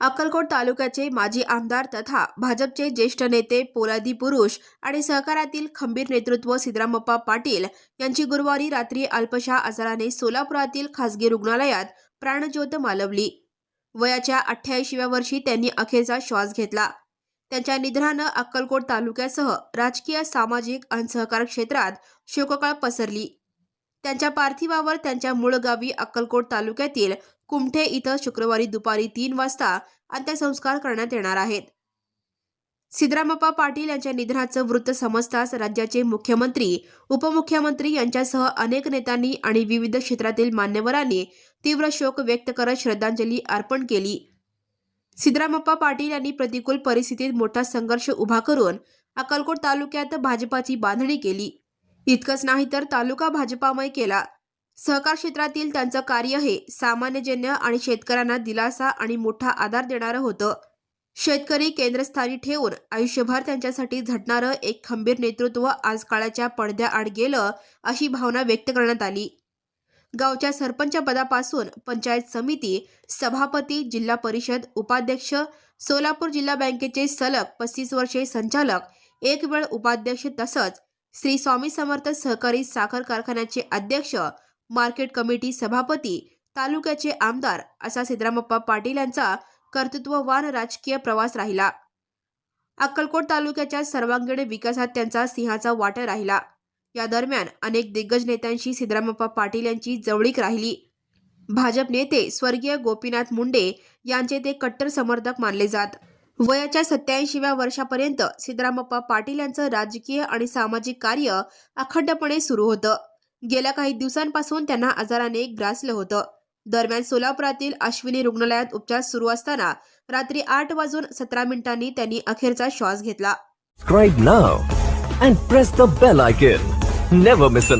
अक्कलकोट तालुक्याचे माजी आमदार तथा भाजपचे ज्येष्ठ नेते पोलादी पुरुष आणि सहकारातील खंबीर नेतृत्व सिद्धरामप्पा पाटील यांची गुरुवारी रात्री अल्पशा आजाराने सोलापुरातील खासगी रुग्णालयात प्राणज्योत मालवली. वयाच्या अठ्ठ्याऐंशीव्या वर्षी त्यांनी अखेरचा श्वास घेतला. त्यांच्या निधनानं अक्कलकोट तालुक्यासह राजकीय सामाजिक आणि सहकार क्षेत्रात शोककाळ पसरली. त्यांच्या पार्थिवावर त्यांच्या मूळ गावी अक्कलकोट तालुक्यातील कुमठे इथं शुक्रवारी दुपारी तीन वाजता अंत्यसंस्कार करण्यात येणार आहेत. सिद्धरामप्पा पाटील यांच्या निधनाचं वृत्त समजताच राज्याचे मुख्यमंत्री उपमुख्यमंत्री यांच्यासह अनेक नेत्यांनी आणि विविध क्षेत्रातील मान्यवरांनी तीव्र शोक व्यक्त करत श्रद्धांजली अर्पण केली. सिद्धरामप्पा पाटील यांनी प्रतिकूल परिस्थितीत मोठा संघर्ष उभा करून अक्कलकोट तालुक्यात भाजपाची बांधणी केली. इतकंच नाही तर तालुका भाजपामय केला. सहकार क्षेत्रातील त्यांचं कार्य हे सामान्यजन्य आणि शेतकऱ्यांना दिलासा आणि मोठा आधार देणारं होतं. शेतकरी केंद्रस्थानी ठेवून आयुष्यभर त्यांच्यासाठी झटणारं एक खंबीर नेतृत्व आज काळाच्या पडद्याआड गेलं अशी भावना व्यक्त करण्यात आली. गावच्या सरपंच पदापासून पंचायत समिती सभापती जिल्हा परिषद उपाध्यक्ष सोलापूर जिल्हा बँकेचे सलग पस्तीस वर्षे संचालक एक वेळ उपाध्यक्ष तसंच श्री स्वामी समर्थ सहकारी साखर कारखान्याचे अध्यक्ष मार्केट कमिटी सभापती तालुक्याचे आमदार असा सिद्धरामप्पा पाटील यांचा कर्तृत्ववान राजकीय प्रवास राहिला. अक्कलकोट तालुक्याच्या सर्वांगीण विकासात त्यांचा सिंहाचा वाटा राहिला. या दरम्यान अनेक दिग्गज नेत्यांशी सिद्धरामप्पा पाटील यांची जवळीक राहिली. भाजप नेते स्वर्गीय गोपीनाथ मुंडे यांचे ते कट्टर समर्थक मानले जात. वयाच्या सत्याऐंशीव्या वर्षापर्यंत सिद्धरामप्पा पाटील यांचं राजकीय आणि सामाजिक कार्य अखंडपणे सुरू होतं. गेल्या काही दिवसांपासून त्यांना आजाराने ग्रासलं होतं. दरम्यान सोलापुरातील अश्विनी रुग्णालयात उपचार सुरू असताना रात्री आठ वाजून सतरा मिनिटांनी त्यांनी अखेरचा श्वास घेतला. Never miss an